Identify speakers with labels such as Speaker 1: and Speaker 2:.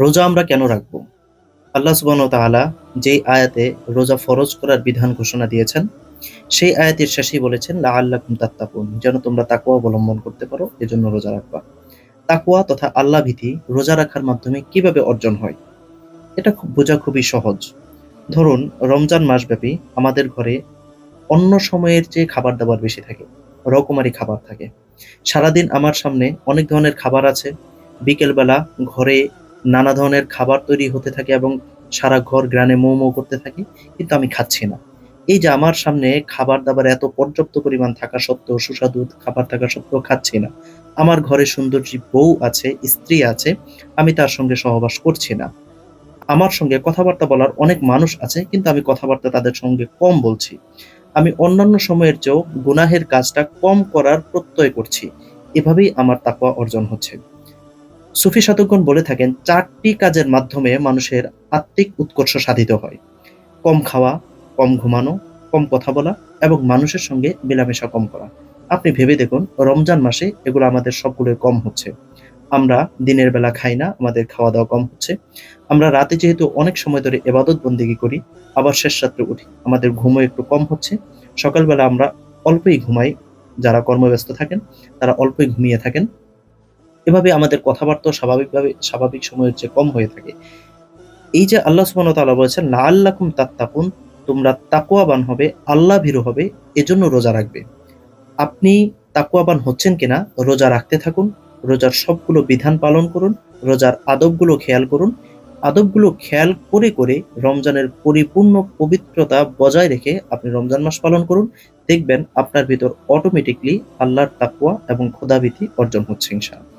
Speaker 1: রোজা আমরা কেন রাখব? আল্লাহ সুবহানাহু ওয়া তাআলা যেই আয়াতে রোজা ফরজ করার বিধান ঘোষণা দিয়েছেন, সেই আয়াতের শেষেই বলেছেন লাআল্লাকুম তাত্তাকুন যেন তোমরা তাকুয়া অবলম্বন করতে পারো এজন্য রোজা রাখবা। তাকুয়া তথা আল্লাহ ভীতি রোজা রাখার মাধ্যমে কীভাবে অর্জন হয়? এটা খুব বোঝা খুবই সহজ। ধরুন রমজান মাসব্যাপী আমাদের ঘরে অন্য সময়ের যে খাবার-দাবার বেশি থাকে। রকমারি খাবার থাকে। সারাদিন আমার সামনে অনেক ধরনের খাবার আছে। বিকেলবেলা ঘরে নানা ধরনের খাবার তৈরি হতে থাকে এবং সারা ঘর গ্রানে মো, মো করতে থাকে। কিন্তু আমি খাচ্ছি না। এই যে আমার সামনে খাবার-দাবার এত পর্যাপ্ত পরিমাণ থাকা সত্ত্বেও সুস্বাদু খাবার থাকা সত্ত্বেও খাচ্ছি না। আমার ঘরে সুন্দরী বউ আছে, স্ত্রী আছে, আমি তার সঙ্গে সহবাস করছি না। আমার সঙ্গে কথাবার্তা বলার অনেক মানুষ আছে কিন্তু আমি কথাবার্তা তাদের সঙ্গে কম বলছি। আমি অন্যান্য সময়ের চেয়েও গুনাহের কাজটা কম করার প্রত্যয় করছি। এভাবেই আমার তাকওয়া অর্জন হচ্ছে। সুফি সাধকগণ বলে থাকেন চারটি কাজের মাধ্যমে মানুষের আত্মিক উৎকর্ষ সাধিত হয়। কম খাওয়া, কম ঘুমানো, কম কথা বলা এবং মানুষের সঙ্গে মেলামেশা কম করা। আপনি ভেবে দেখুন রমজান মাসে এগুলো আমাদের সবগুলোই কম হচ্ছে। আমরা দিনের বেলা খাই না, আমাদের খাওয়া-দাওয়া কম হচ্ছে। আমরা রাতে যেহেতু অনেক সময় ধরে এবাদত বন্দেগি করি, আবার শেষ রাত্রে উঠি। আমাদের ঘুমও একটু কম হচ্ছে। সকালবেলা আমরা অল্পই ঘুমাই। যারা কর্মব্যস্ত থাকেন তারা অল্পই ঘুমিয়ে থাকেন। এভাবে আমাদের কথাবার্তা স্বাভাবিকভাবে স্বাভাবিক সময়ের চেয়ে কম হয়ে থাকে। এই যে আল্লাহ সুবহানাহু ওয়া তাআলা বলেছেন লাআল্লাকুম তাত্তাকুন তোমরা তাকওয়াবান হবে, আল্লাহ ভীরু হবে এজন্য রোজা রাখবে। আপনি তাকওয়াবান হচ্ছেন কিনা রোজা রাখতে থাকুন। রোজার সবগুলো বিধান পালন করুন। রোজার আদবগুলো খেয়াল করুন। আদবগুলো খেয়াল করে, করে রমজানের পরিপূর্ণ পবিত্রতা বজায় রেখে আপনি রমজান মাস পালন করুন। দেখবেন আপনার ভিতর অটোমেটিকলি আল্লাহর তাকওয়া এবং খোদাভীতি অর্জন হচ্ছে ইনশাআল্লাহ।